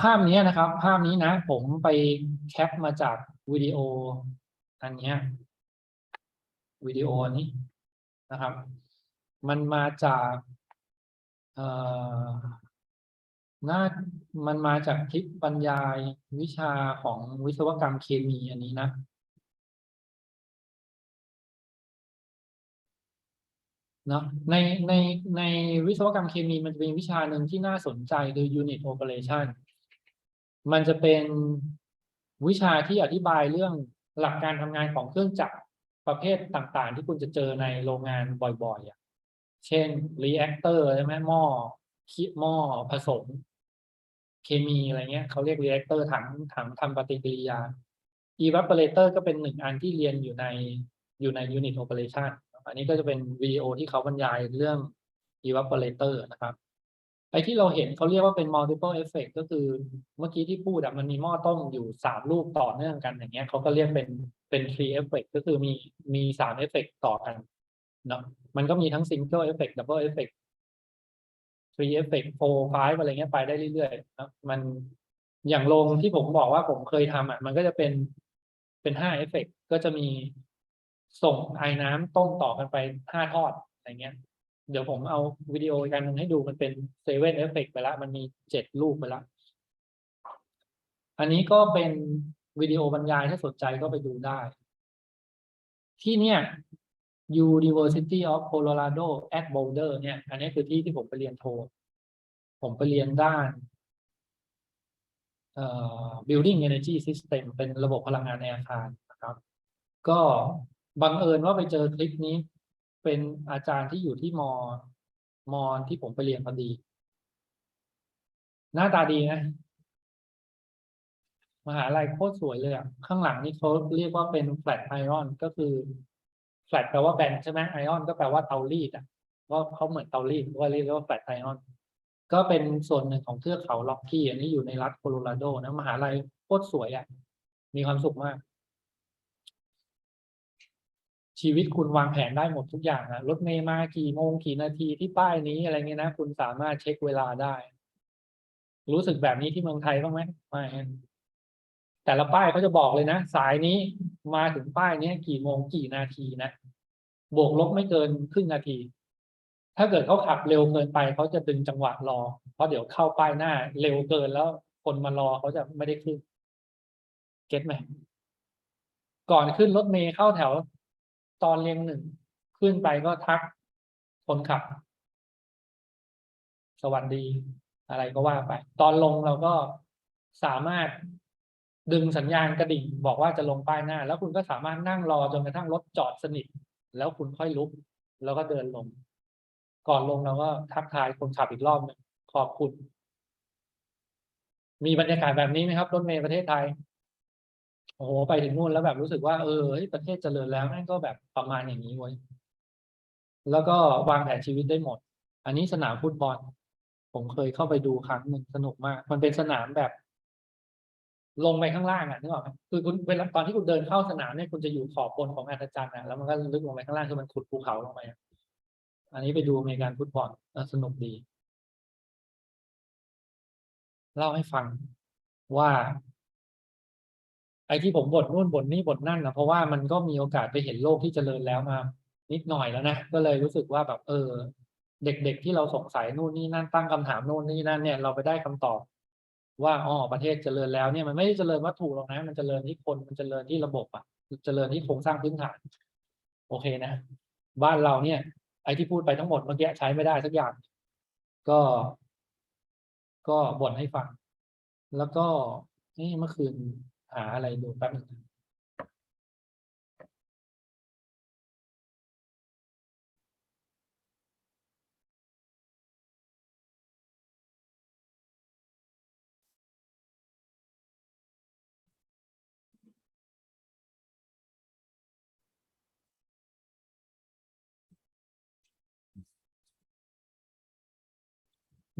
ภาพนี้นะครับ ภาพนี้นะ ผมไปแคปมาจากวิดีโอ อันนี้วิดีโอนี้นะครับ มันมาจากน่ามันมาจากคลิปบรรยายวิชาของวิศวกรรมเคมีอันนี้นะ นาะในในในวิศวกรรมเคมีมันจะเป็นวิชาหนึ่งที่น่าสนใจคือ unit operation มันจะเป็นวิชาที่อธิบายเรื่องหลักการทำงานของเครื่องจักรประเภทต่างๆ ที่คุณจะเจอในโรงงานบ่อยๆอะเช่น reactor ใช่ไหมหม้อคิหม้อผสม เคมีอะไรเงี้ยเขาเรียก reactor ถังถังทำปฏิกิริยา evaporator ก็เป็นหนึ่งอันที่เรียนอยู่ในอยู่ใน unit operation อันนี้ก็จะเป็นวิดีโอที่เขาบรรยายเรื่อง evaporator นะครับ ไอที่เราเห็นเขาเรียกว่าเป็น multiple effect ก็คือเมื่อกี้ที่พูดอะมันมีหม้อต้มอยู่สามลูกต่อเนื่องกันอย่างเงี้ยเขาก็เรียกเป็นเป็น three effect ก็คือมีมีสาม effect ต่อกันเนาะมันก็มีทั้ง single effect double effect three effect four five อะไรเงี้ยไปได้เรื่อยๆนะมันอย่างโรงที่ผมบอกว่าผมเคยทำอะมันก็จะเป็นเป็นห้า effect ก็จะมี ส่งไอ้น้ำต้มต่อกันไปห้าทอดอะไรเงี้ย เดี๋ยวผมเอาวิดีโอกอันหนึ่งให้ดูมันเป็นเซเว่นเอฟเฟกไปแล้วมันมีเจ็ดรูปไปแล้วอันนี้ก็เป็นวิดีโอบรรยายถ้าสนใจก็ไปดูได้ ที่เนี่ย University of Colorado at Boulder เนี่ย อันนี้คือที่ที่ผมไปเรียนโท ผมไปเรียนด้านเอ่อ building energy system เป็นระบบพลังงานในอาคารนะครับ ก็ บังเอิญว่าไปเจอคลิปนี้ เป็นอาจารย์ที่อยู่ที่มอมอที่ผมไปเรียนพอดี หน้าตาดีนะมหาลัยโคตรสวยเลยอะข้างหลังนี่เขาเรียกว่าเป็น flat iron ก็คือ flat แปลว่าแบนใช่ไหม iron ก็แปลว่าเตารีดอะก็เขาเหมือนเตารีดก็เรียกว่า flat iron ก็เป็นส่วนหนึ่งของเทือกเขาล็อกกี้อันนี้อยู่ในรัฐโคโลราโดนะมหาลัยโคตรสวยอะมีความสุขมาก ชีวิตคุณวางแผนได้หมดทุกอย่างอะรถเมย์มากี่โมงกี่นาทีที่ป้ายนี้อะไรเงี้ยนะคุณสามารถเช็คเวลาได้ รู้สึกแบบนี้ที่เมืองไทยบ้างไหมไม่แต่ละป้ายเขาจะบอกเลยนะ สายนี้มาถึงป้ายนี้กี่โมงกี่นาทีนะบวกลบไม่เกินครึ่งนาที ถ้าเกิดเขาขับเร็วเกินไปเขาจะดึงจังหวะรอ เพราะเดี๋ยวเข้าป้ายหน้า เร็วเกินแล้วคนมารอเขาจะไม่ได้ขึ้นเก็ตไหมก่อนขึ้นรถเมย์เข้าแถว ตอนเรียงหนึ่งขึ้นไปก็ทักคนขับ สวัสดี อะไรก็ว่าไป ตอนลงเราก็สามารถดึงสัญญาณกระดิ่งบอกว่าจะลงป้ายหน้า แล้วคุณก็สามารถนั่งรอจนกระทั่งรถจอดสนิท แล้วคุณค่อยลุก แล้วก็เดินลง ก่อนลงเราก็ทักทายคนขับอีกรอบหนึงขอบคุณ มีบรรยากาศแบบนี้ไหมครับรถเมล์ประเทศไทย โอ้โหไปถึงนู่นแล้วแบบรู้สึกว่าเออประเทศเจริญแล้วแม่งก็แบบประมาณอย่างนี้เว้ยแล้วก็วางแผนชีวิตได้หมด อันนี้สนามฟุตบอล ผมเคยเข้าไปดูครั้งหนึ่งสนุกมาก มันเป็นสนามแบบ ลงไปข้างล่างอะนึกออกไหมคือคุณเวลาตอนที่คุณเดินเข้าสนามเนี่ยคุณจะอยู่ขอบบนของอัศจรรย์อะแล้วมันก็ลึกลงไปข้างล่างคือมันขุดภูเขาลงไปอันนี้ไปดูอเมริกันฟุตบอลสนุกดี เล่าให้ฟังว่า ไอ้ที่ผมบ่นนู่นบ่นนี่บ่นนั่นนะเพราะว่ามันก็มีโอกาสไปเห็นโลกที่เจริญแล้วมา นิดหน่อยแล้วนะก็เลยรู้สึกว่าแบบเออ เด็กๆที่เราสงสัยนู่นนี่นั่นตั้งคำถามนู่นนี่นั่นเนี่ยเราไปได้คำตอบ ว่าอ๋อประเทศเจริญแล้วเนี่ยมันไม่ได้เจริญวัตถุหรอกนะ มันเจริญที่คนมันเจริญที่ระบบอะเจริญที่โครงสร้างพื้นฐาน โอเคนะ บ้านเราเนี่ย ไอ้ที่พูดไปทั้งหมดเมื่อกี้ใช้ไม่ได้สักอย่าง ก็ ก็บ่นให้ฟัง แล้วก็นี่เมื่อคืน หาอะไรดูแป๊บนึง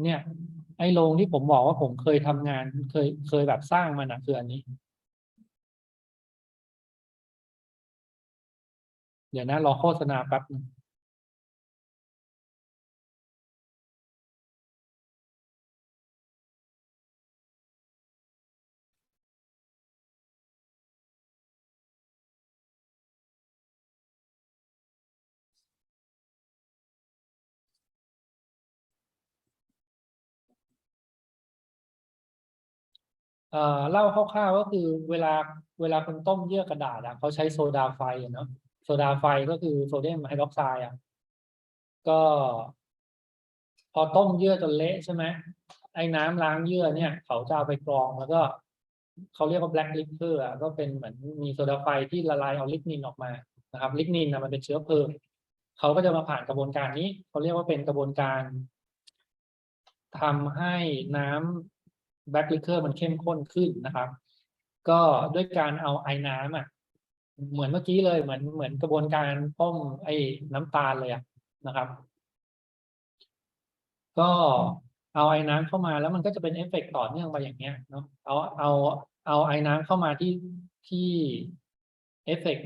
เนี่ยไอ้โรงที่ผมบอกว่าผมเคยทำงาน เคยเคยแบบสร้างมันอะคืออันนี้ เดี๋ยวนะรอโฆษณาแป๊บนึงเล่าคร่าวๆก็คือเวลาเวลาคนต้มเยื่อกระดาษอะเขาใช้โซดาไฟเนาะ ซดาไฟก็คือโซเดียมไฮดรอกไซด์อะก็ พอต้มเยื่อจนเละใช่ไหมไอ้น้ำล้างเยื่อเนี่ย เขาจะเอาไปกรองแล้วก็เขาเรียกว่า black liquor อะก็เป็นเหมือนมีโซดาไฟที่ละลายเอาลิกนินออกมานะครับ ลิกนินนะมันเป็นเชื้อเพลิงเขาก็จะมาผ่านกระบวนการนี้เขาเรียกว่าเป็นกระบวนการทำให้น้ำ black liquor มันเข้มข้นขึ้นนะครับ ก็ด้วยการเอาไอ้น้ำอะ เหมือนเมื่อกี้เลยเหมือนเหมือนกระบวนการต้มไอ้น้ำตาลเลยอะนะครับ ก็เอาไอ้น้ำเข้ามาแล้วมันก็จะเป็นเอฟเฟกต์ต่อเนื่องไปอย่างเงี้ยเนาะเอาเอาเอาไอ้น้ำเข้ามาที่ที่เอฟเฟกต์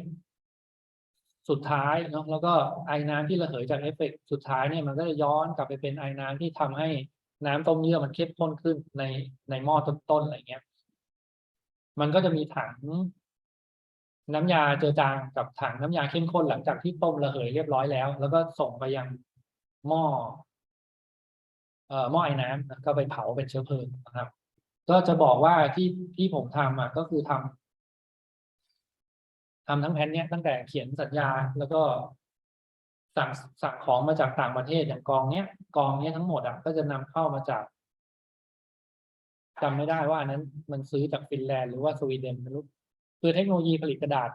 สุดท้ายเนาะแล้วก็ไอ้น้ำที่ระเหยจากเอฟเฟกต์สุดท้ายเนี่ยมันก็จะย้อนกลับไปเป็นไอ้น้ำที่ทำให้น้ำต้มเยื่อมันเข้มข้นขึ้นในในหม้อต้นๆอะไรเงี้ย มันก็จะมีถัง น้ำยาเจือจางกับถังน้ำยาเข้มข้นหลังจากที่ต้มระเหยเรียบร้อยแล้ว แล้วก็ส่งไปยังหม้อเอ่อหม้อไอ้น้ำก็ไปเผาเป็นเชื้อเพลิงนะครับ ก็จะบอกว่าที่ที่ผมทำอะก็คือทำทำทั้งแผ่นเนี้ยตั้งแต่เขียนสัญญาแล้วก็สั่งสั่งของมาจากต่างประเทศอย่างกองเนี้ยกองเนี้ยทั้งหมดอะก็จะนำเข้ามาจากจำไม่ได้ว่าอันนั้นมันซื้อจากฟินแลนด์หรือว่าสวีเดนไม่รู้ คือเทคโนโลยีผลิตกระดาษ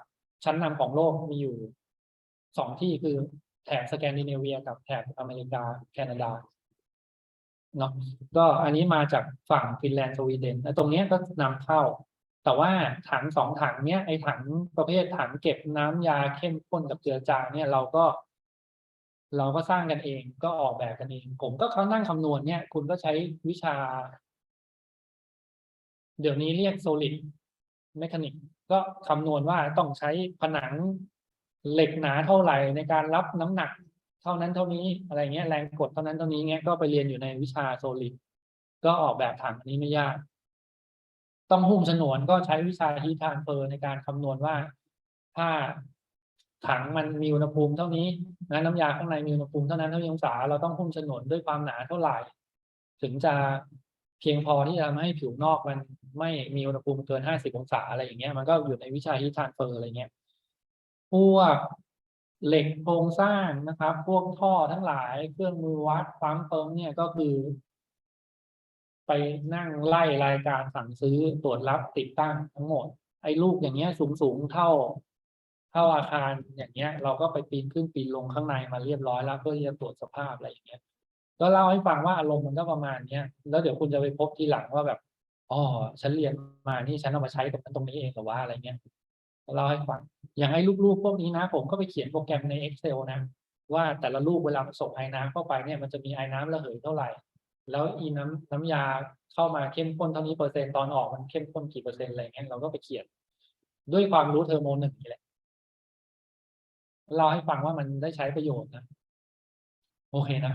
ชั้นนำของโลกมีอยู่สองที่คือแถบสแกนดิเนเวีย กับแถบอเมริกาแคนาดาเนาะก็อันนี้มาจากฝั่งฟินแลนด์สวีเดนแล้วตรงเนี้ยก็นำเข้า แต่ว่าถังสองถังเนี้ยไอถังประเภทถังเก็บน้ำยาเข้มข้นกับเจือจางเนี่ยเราก็ เราก็สร้างกันเองก็ออกแบบกันเอง ผมก็เขานั่งคำนวณเนี่ย คุณก็ใช้วิชา เดี๋ยวนี้เรียก solid mechanics ก็คำนวณว่าต้องใช้ผนังเหล็กหนาเท่าไหร่ในการรับน้ำหนัก เท่านั้นเท่านี้อะไรเงี้ยแรงกดเท่านั้นเท่านี้เงี้ยก็ไปเรียนอยู่ในวิชาโซลิดก็ออกแบบถังอันนี้ไม่ยาก ต้องหุ้มฉนวนก็ใช้วิชาฮีทานเฟอร์ในการคำนวณว่า ถ้าถังมันมีอุณหภูมิเท่านี้นะน้ำยาข้างในมีอุณหภูมิเท่านั้นเท่านี้องศาเราต้องหุ้มฉนวนด้วยความหนาเท่าไหร่ ถึงจะ เพียงพอที่จะทำให้ผิวนอกมันไม่มีอุณหภูมิเกินห้าสิบองศาอะไรอย่างเงี้ยมันก็อยู่ในวิชาฮีทานเฟอร์อะไรเงี้ยพวกเหล็กโครงสร้างนะครับ พวกท่อทั้งหลายเครื่องมือวัดปั๊มเติมเนี่ยก็คือ ไปนั่งไล่รายการสั่งซื้อตรวจรับติดตั้งทั้งหมด ไอ้ลูกอย่างเงี้ยสูงสูงเท่า เท่าอาคารอย่างเงี้ย เราก็ไปปีนขึ้นปีนลงข้างในมาเรียบร้อยแล้วเพื่อที่จะตรวจสภาพอะไรอย่างเงี้ย ก็เล่าให้ฟังว่าอารมณ์มันก็ประมาณเนี้ยแล้วเดี๋ยวคุณจะไปพบทีหลังว่าแบบอ๋อฉันเรียนมานี่ฉันเอามาใช้ตรงนั้นตรงนี้เองเหรือว่าอะไรเงี้ยเล่าให้ฟังอย่างไอ้ลูกๆพวกนี้นะ ผมก็ไปเขียนโปรแกรมใน Excel นะว่าแต่ละลูกเวลาส่งไอ้น้ำเข้าไปเนี่ยมันจะมีไอ้น้ำระเหยเท่าไหร่ แล้วอีน้ำน้ำยาเข้ามาเข้มข้นเท่านี้เปอร์เซ็นต์ตอนออกมันเข้มข้นกี่เปอร์เซ็นต์อะไรเงี้ยเราก็ไปเขียน ด้วยความรู้เทอร์โมหนึ่งนี่แหละเล่าให้ฟังว่ามันได้ใช้ประโยชน์นะ โอเคนะ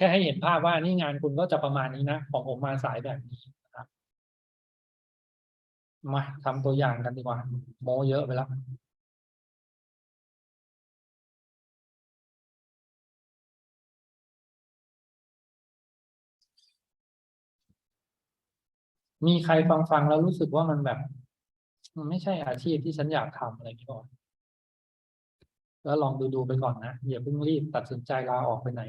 แค่ให้เห็นภาพว่านี่งานคุณก็จะประมาณนี้นะ ของผมมาสายแบบนี้นะครับ มาทำตัวอย่างกันดีกว่า โมเยอะไปแล้วมีใครฟังฟังแล้วรู้สึกว่ามันแบบ มันไม่ใช่อาชีพที่ฉันอยากทำอะไรอย่างนี้ก่อน แล้วลองดูดูไปก่อนนะอย่าเพิ่งรีบตัดสินใจลาออกไปไหน